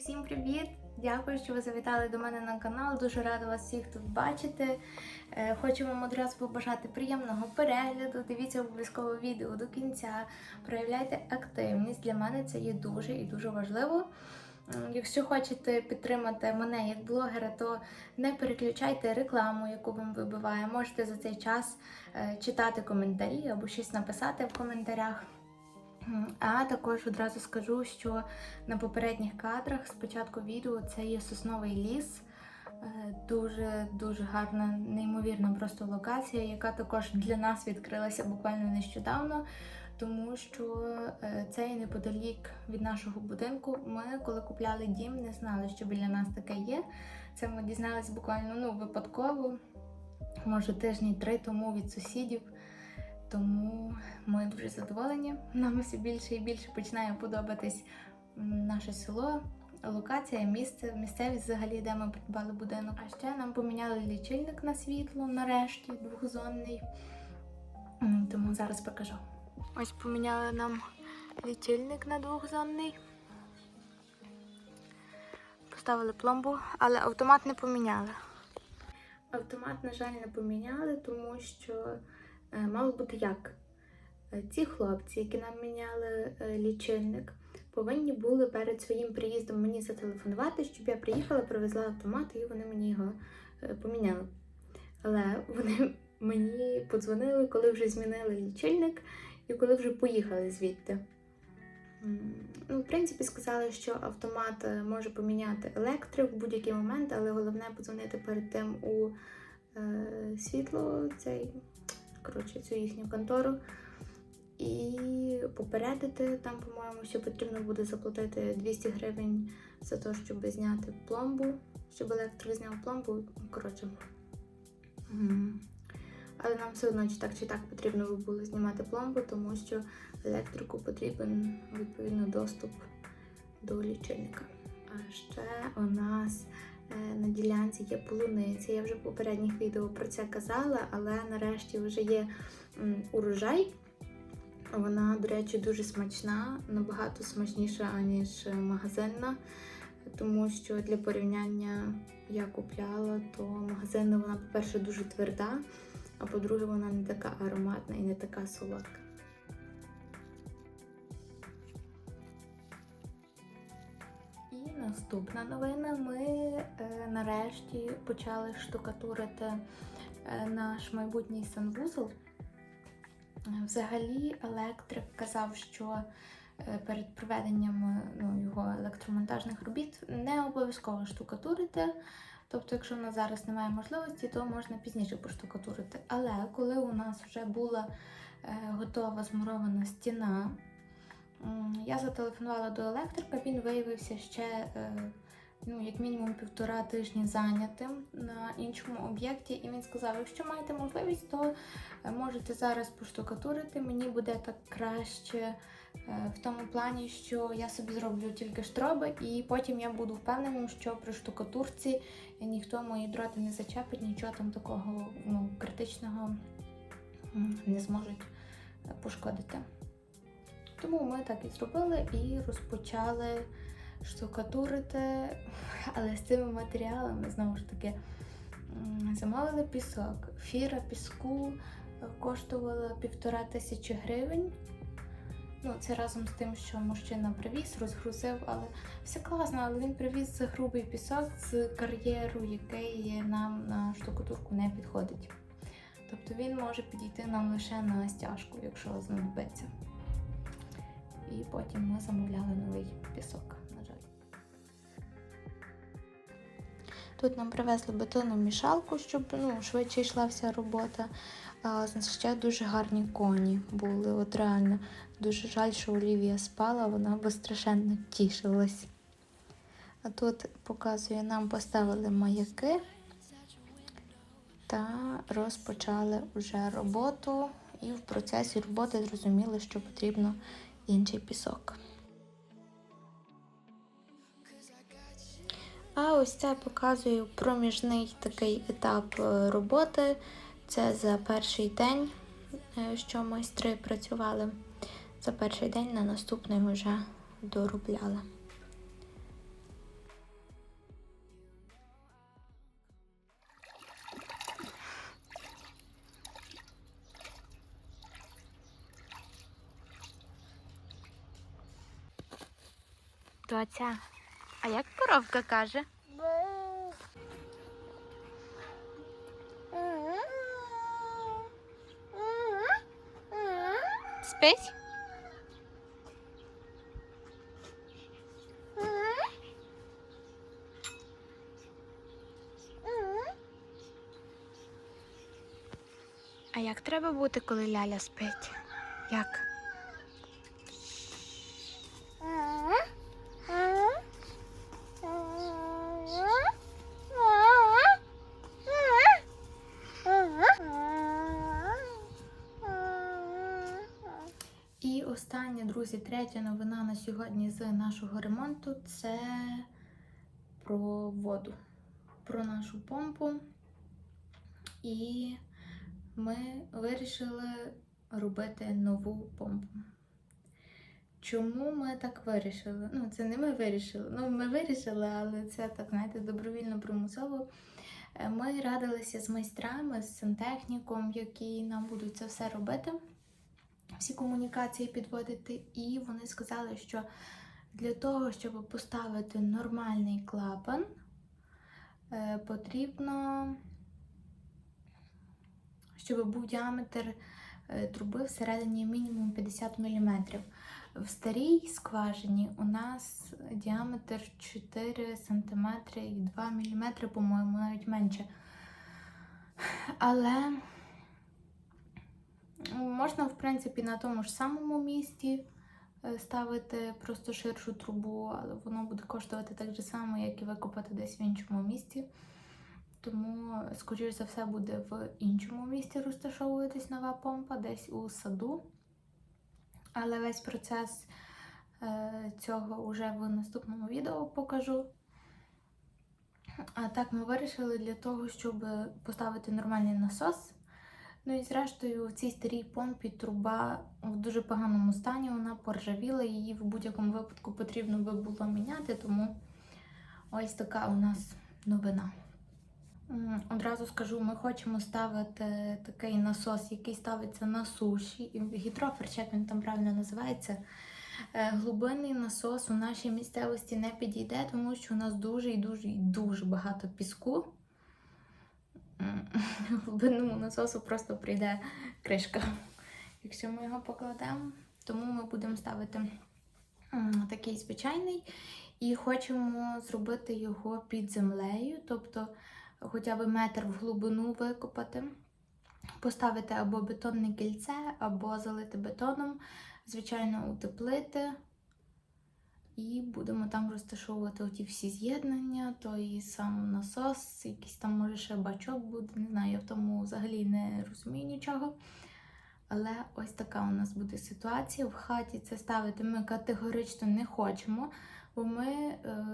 всім привіт! Дякую, що ви завітали до мене на канал. Дуже рада вас всіх тут бачити. Е, Хочу вам одразу побажати приємного перегляду. Дивіться обов'язково відео до кінця. Проявляйте активність. Для мене це є дуже і дуже важливо. Якщо хочете підтримати мене як блогера, то не переключайте рекламу, яку вам вибиває. Можете за цей час е, читати коментарі або щось написати в коментарях. А також одразу скажу, що на попередніх кадрах з початку відео це є сосновий ліс. Е, Дуже дуже гарна, неймовірна просто локація, яка також для нас відкрилася буквально нещодавно, тому що е, це є неподалік від нашого будинку. Ми, коли купляли дім, не знали, що біля нас таке є. Це ми дізналися буквально ну, випадково, може тижні три тому від сусідів. Тому ми дуже задоволені. Нам все більше і більше починає подобатись наше село, локація, місце, місцевість взагалі, де ми придбали будинок. А ще нам поміняли лічильник на світло, нарешті, двохзонний. Тому зараз покажу. Ось поміняли нам лічильник на двохзонний. Поставили пломбу, але автомат не поміняли. Автомат, на жаль, не поміняли, тому що мало бути як. Е, Ці хлопці, які нам міняли е, лічильник, повинні були перед своїм приїздом мені зателефонувати, щоб я приїхала, привезла автомат і вони мені його е, поміняли. Але вони мені подзвонили, коли вже змінили лічильник і коли вже поїхали звідти. Ну, в принципі, сказали, що автомат е, може поміняти електрик в будь-який момент, але головне подзвонити перед тим у е, світло, цей, коротше, цю їхню контору. І попередити там, по-моєму, що потрібно буде заплатити 200 гривень за те, щоб зняти пломбу, щоб електрик зняв пломбу. Коротше. Але нам все одно чи так чи так потрібно було знімати пломбу, тому що електрику потрібен відповідно доступ до лічильника. А ще у нас на ділянці є полуниця. Я вже в попередніх відео про це казала, але нарешті вже є урожай. Вона, до речі, дуже смачна, набагато смачніша, ніж магазинна, тому що для порівняння я купляла, то магазинна вона, по-перше, дуже тверда, а по-друге, вона не така ароматна і не така солодка. Наступна новина. Ми е, нарешті почали штукатурити е, наш майбутній санвузол. Взагалі, електрик казав, що е, перед проведенням е, ну, його електромонтажних робіт не обов'язково штукатурити. Тобто, якщо в нас зараз немає можливості, то можна пізніше поштукатурити. Але коли у нас вже була е, готова змурована стіна, я зателефонувала до електрика, він виявився ще е, ну, як мінімум півтора тижні зайнятим на іншому об'єкті, і він сказав: якщо маєте можливість, то е, можете зараз поштукатурити. Мені буде так краще е, в тому плані, що я собі зроблю тільки штроби, і потім я буду впевненим, що при штукатурці ніхто мої дроти не зачепить, нічого там такого ну, критичного не зможуть пошкодити. Тому ми так і зробили і розпочали штукатурити, але з цими матеріалами знову ж таки замовили пісок. Фіра піску е, коштувала півтора тисячі гривень. Ну, це разом з тим, що мужчина привіз, розгрузив, але все класно, але він привіз грубий пісок з кар'єру, який нам на штукатурку не підходить. Тобто він може підійти нам лише на стяжку, якщо знадобиться. І потім ми замовляли новий пісок, на жаль. Тут нам привезли бетонну мішалку, щоб ну, швидше йшла вся робота. А ще дуже гарні коні були. От реально дуже жаль, що Олівія спала, вона би страшенно тішилась. А тут показує, нам поставили маяки та розпочали вже роботу. І в процесі роботи зрозуміли, що потрібно інший пісок. А ось це показує проміжний такий етап е, роботи. Це за перший день, е, що майстри працювали. За перший день на наступний вже доробляли. Доця, а як коровка каже? Спить? А як треба бути, коли ляля спить? Як? Остання, друзі, третя новина на сьогодні з нашого ремонту це про воду, про нашу помпу. І ми вирішили робити нову помпу. Чому ми так вирішили? Ну, це не ми вирішили. Ну, ми вирішили, але це так, знаєте, добровільно примусово. Е, Ми радилися з майстрами, з сантехніком, які нам будуть це все робити всі комунікації підводити, і вони сказали, що для того, щоб поставити нормальний клапан, е, потрібно, щоб був діаметр е, труби всередині мінімум 50 мм. В старій скважині у нас діаметр 4 см і 2 мм, по-моєму, навіть менше. Але Можна, в принципі, на тому ж самому місці е, ставити просто ширшу трубу, але воно буде коштувати так же само, як і викопати десь в іншому місці. Тому, скоріш за все, буде в іншому місці розташовуватись нова помпа, десь у саду. Але весь процес е, цього вже в наступному відео покажу. А так ми вирішили для того, щоб поставити нормальний насос. Ну і зрештою, в цій старій помпі труба в дуже поганому стані, вона поржавіла, її в будь-якому випадку потрібно би було міняти, тому ось така у нас новина. Одразу скажу, ми хочемо ставити такий насос, який ставиться на суші. Гідрофер, як він там правильно називається. Е, Глибинний насос у нашій місцевості не підійде, тому що у нас дуже і дуже і дуже багато піску. Глибинному насосу просто прийде кришка, якщо ми його покладемо. Тому ми будемо ставити такий звичайний і хочемо зробити його під землею, тобто хоча б метр в глибину викопати, поставити або бетонне кільце, або залити бетоном, звичайно, утеплити. І будемо там розташовувати оті всі з'єднання, той сам насос, якийсь там, може, ще бачок буде. Не знаю, я в тому взагалі не розумію нічого. Але ось така у нас буде ситуація. В хаті це ставити ми категорично не хочемо, бо ми, е,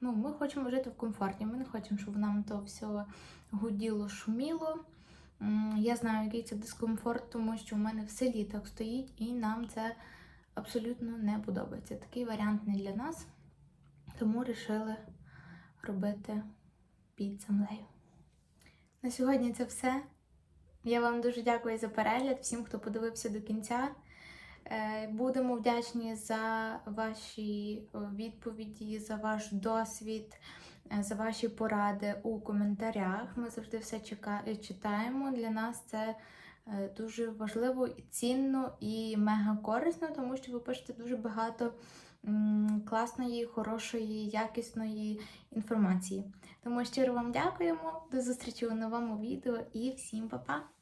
ну, ми хочемо жити в комфорті. Ми не хочемо, щоб нам то все гуділо, шуміло. Я знаю, який це дискомфорт, тому що в мене в селі так стоїть, і нам це абсолютно не подобається. Такий варіант не для нас, тому вирішили робити під землею. На сьогодні це все. Я вам дуже дякую за перегляд, всім, хто подивився до кінця. Е, Будемо вдячні за ваші е, відповіді, за ваш досвід, е, за ваші поради у коментарях. Ми завжди все читаємо. Для нас це дуже важливо і цінно і мега корисно, тому що ви пишете дуже багато класної, хорошої, якісної інформації. Тому щиро вам дякуємо. До зустрічі у новому відео і всім па-па!